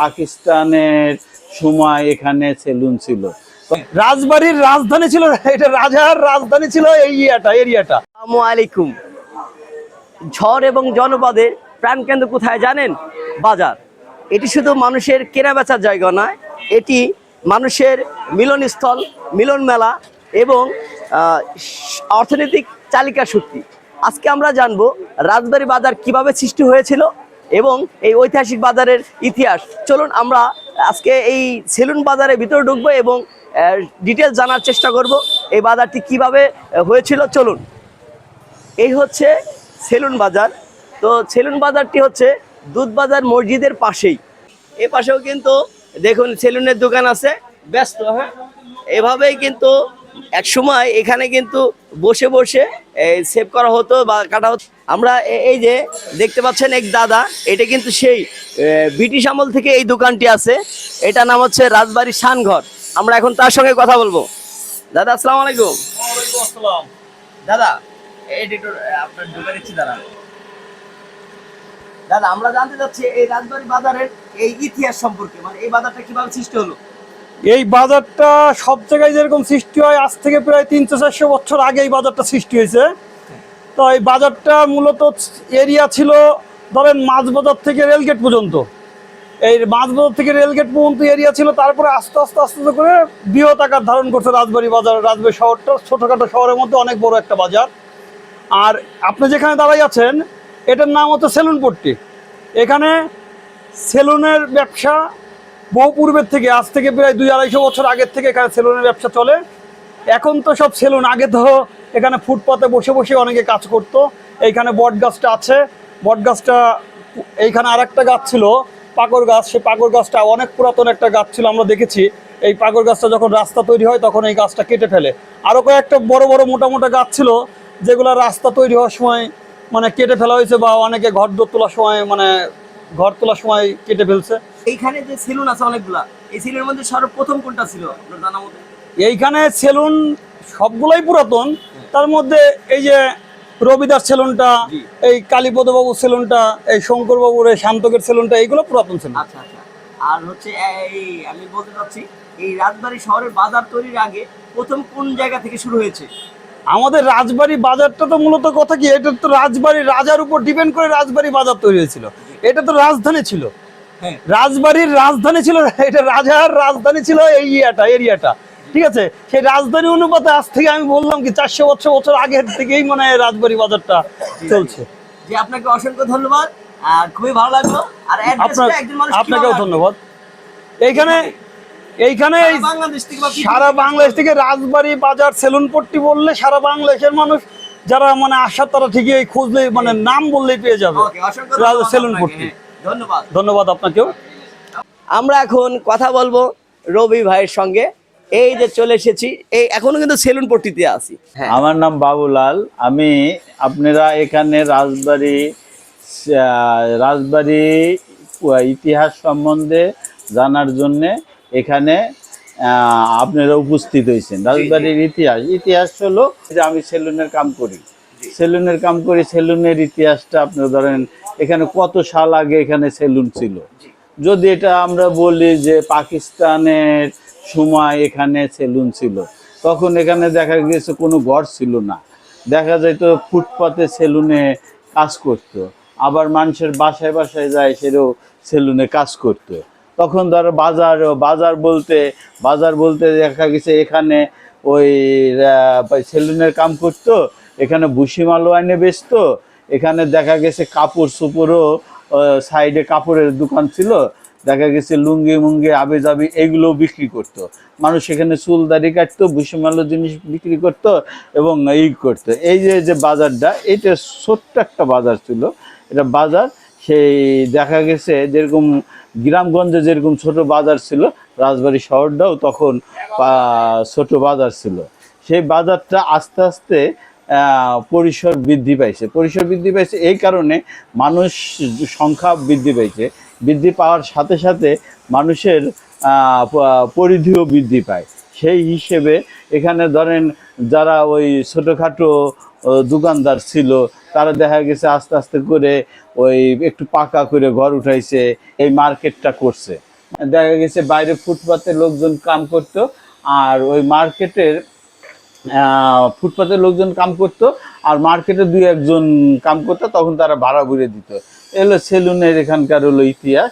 পাকিস্তানের সময় এখানে সেলুন ছিল। রাজবাড়ির রাজধানী ছিল, এটা রাজার রাজধানী ছিল এই ইয়েটা, এরিয়াটা। আসসালামু আলাইকুম। ঝড় এবং জনপদের প্রাণকেন্দ্র কোথায় জানেন? বাজার। এটি শুধু মানুষের কেনা বেচার জায়গা নয়, এটি মানুষের মিলনস্থল মিলন মেলা এবং অর্থনৈতিক চালিকা শক্তি আজকে আমরা জানব রাজবাড়ী বাজার কীভাবে সৃষ্টি হয়েছিল এবং এই ঐতিহাসিক বাজারের ইতিহাস। চলুন আমরা আজকে এই সেলুন বাজারের ভিতরে ঢুকবো এবং ডিটেলস জানার চেষ্টা করব এই বাজারটি কীভাবে হয়েছিল। চলুন। এই হচ্ছে সেলুন বাজার। তো সেলুন বাজারটি হচ্ছে দুধ বাজার মসজিদের পাশেই। এ পাশেও কিন্তু দেখুন সেলুনের দোকান আছে। ব্যস্ত হ্যাঁ? এভাবেই কিন্তু এক সময় এখানে কিন্তু বসে বসে সেভ করা হতো বা কাটা হতো। আমরা এই যে দেখতে পাচ্ছেন এক দাদা এটা কিন্তু সেই ব্রিটিশ আমল থেকে এই দোকানটি আছে। এটা নাম হচ্ছে রাজবাড়ি শানঘর আমরা এখন তার সঙ্গে কথা বলব। দাদা আসসালাম আলাইকুম। দাদা এই আপনার দাদা দাদা আমরা জানতে চাচ্ছি এই রাজবাড়ি বাজারের এই ইতিহাস সম্পর্কে মানে এই বাজারটা কীভাবে সৃষ্টি হলো? এই বাজারটা সব জায়গায় যেরকম সৃষ্টি হয়, আজ থেকে প্রায় তিনশো চারশো বছর আগে এই বাজারটা সৃষ্টি হয়েছে। তো এই বাজারটা মূলত এরিয়া ছিল ধরেন মাছ বাজার থেকে রেলগেট পর্যন্ত। এই মাছ বাজার থেকে রেলগেট পর্যন্ত এরিয়া ছিল, তারপরে আস্তে আস্তে আস্তে আস্তে করে বৃহৎ আকার ধারণ করছে রাজবাড়ি বাজার, রাজবাড়ি শহরটা। ছোটোখাটো শহরের মধ্যে অনেক বড় একটা বাজার। আর আপনি যেখানে দাঁড়াই আছেন, এটার নাম হচ্ছে সেলুন পট্টি। এখানে সেলুনের ব্যবসা বহু পূর্বের থেকে, আজ থেকে প্রায় দুই আড়াইশো বছর আগের থেকে এখানে সেলুনের ব্যবসা চলে। এখন তো সব সেলুন, আগে তো এখানে ফুটপাতে বসে বসে অনেকে কাজ করতো। এইখানে বট গাছটা আছে। বট গাছটা, এইখানে আর একটা গাছ ছিল পাকর গাছ। সেই পাকর গাছটা অনেক পুরাতন একটা গাছ ছিল, আমরা দেখেছি। এই পাকর গাছটা যখন রাস্তা তৈরি হয়, তখন এই গাছটা কেটে ফেলে। আরও কয়েকটা বড় বড়, মোটা মোটা গাছ ছিল, যেগুলো রাস্তা তৈরি হওয়ার সময় মানে কেটে ফেলা হয়েছে বা অনেকে ঘর দোর তোলার সময় মানে ঘর তোলার সময় কেটে ফেলছে। এইখানে যে সেলুন আছে অনেকগুলা এই সেলুনের মধ্যে সর্বপ্রথম কোনটা ছিল? আপনার জানা মতে? এইখানে সেলুন সবগুলাই পুরাতন তার মধ্যে এই যে রবিদাস সেলুনটা। এই কালীপদবাবুর সেলুনটা এই শঙ্করবাবুর এই শান্তকের সেলুনটা এইগুলো পুরাতন সেলুন। আচ্ছা আচ্ছা। আর হচ্ছে এই আমি বলতে চাচ্ছি এই রাজবাড়ি শহরের বাজার তৈরির আগে প্রথম কোন জায়গা থেকে শুরু হয়েছে? আমাদের রাজবাড়ি বাজারটা তো মূলত কথা কি এটা তো রাজবাড়ি রাজার উপর ডিপেন্ড করে রাজবাড়ি বাজার তৈরি হয়েছিল। এটা তো রাজধানী ছিল। হ্যাঁ। রাজবাড়ির রাজধানী ছিল এটা রাজার রাজধানী ছিল এই ইয়েটা এরিয়াটা। ঠিক আছে? সেই রাজধানী অনুপাতে আজ থেকে আমি বললাম কি চারশো বছর বছর আগের থেকেই মনে হয় রাজবাড়ি বাজারটা চলছে। যে আপনাকে অসংখ্য ধন্যবাদ। আর খুবই ভালো লাগল। আর আপনাকেও ধন্যবাদ। এইখানে এইখানে এই সারা বাংলাদেশ থেকে রাজবাড়ি বাজার সেলুন পট্টি বললে সারা বাংলাদেশের মানুষ যারা মানে আসার তারা ঠিকই এই খুঁজলে মানে নাম বললেই পেয়ে যাবে। সেলুন হ্যাঁ, ধন্যবাদ। ধন্যবাদ আপনাকেও। আমরা এখন কথা বলব রবি ভাইয়ের সঙ্গে। এই যে চলে এসেছি এই এখনও কিন্তু সেলুন পট্টিতে আছি। হ্যাঁ। আমার নাম বাবুলাল। আমি আপনারা এখানে রাজবাড়ি আহ, রাজবাড়ি ইতিহাস সম্বন্ধে জানার জন্যে এখানে আপনারা উপস্থিত হয়েছেন। রাজবাড়ির ইতিহাস। ইতিহাস হলো যে আমি সেলুনের কাম করি। সেলুনের কাম করি সেলুনের ইতিহাসটা আপনারা ধরেন এখানে কত সাল আগে এখানে সেলুন ছিল? যদি এটা আমরা বলি যে পাকিস্তানের সময় এখানে সেলুন ছিল তখন এখানে দেখা গেছে কোনো ঘর ছিল না। দেখা যাইতো ফুটপাতে সেলুনে কাজ করতো আবার মানুষের বাসায় বাসায় যায় সেটাও সেলুনে কাজ করতো। তখন ধরো বাজার বাজার বলতে বাজার বলতে দেখা গেছে এখানে ওই সেলুনের কাম করতো, এখানে ভুসি মালও এনে বেচতো, এখানে দেখা গেছে কাপড় সুপড়ও সাইডে কাপড়ের দোকান ছিল, দেখা গেছে লুঙ্গি মুঙ্গি আবে যাবি এগুলো বিক্রি করতো। মানুষ এখানে চুল দাড়ি কাটতো ভুসিমালো জিনিস বিক্রি করতো এবং এই করতো। এই যে যে বাজারটা, এটা ছোট্ট একটা বাজার ছিল, এটা বাজার সেই দেখা গেছে যেরকম গ্রামগঞ্জে যেরকম ছোট বাজার ছিল, রাজবাড়ি শহরটাও তখন ছোট বাজার ছিল। সেই বাজারটা আস্তে আস্তে পরিসর বৃদ্ধি পাইছে। পরিসর বৃদ্ধি পাইছে এই কারণে মানুষ সংখ্যা বৃদ্ধি পাইছে। বৃদ্ধি পাওয়ার সাথে সাথে মানুষের পরিধিও বৃদ্ধি পায়। সেই হিসেবে এখানে ধরেন যারা ওই ছোটোখাটো দোকানদার ছিল, তারা দেখা গেছে আস্তে আস্তে করে ওই একটু পাকা করে ঘর উঠাইছে, এই মার্কেটটা করছে। দেখা গেছে বাইরে ফুটপাতে লোকজন কাম করতো, আর ওই মার্কেটের ফুটপাতে লোকজন কাম করতো, আর মার্কেটে দুই একজন কাম করতো, তখন তারা ভাড়া ঘুরে দিত। এলো সেলুনের এখানকার হলো ইতিহাস।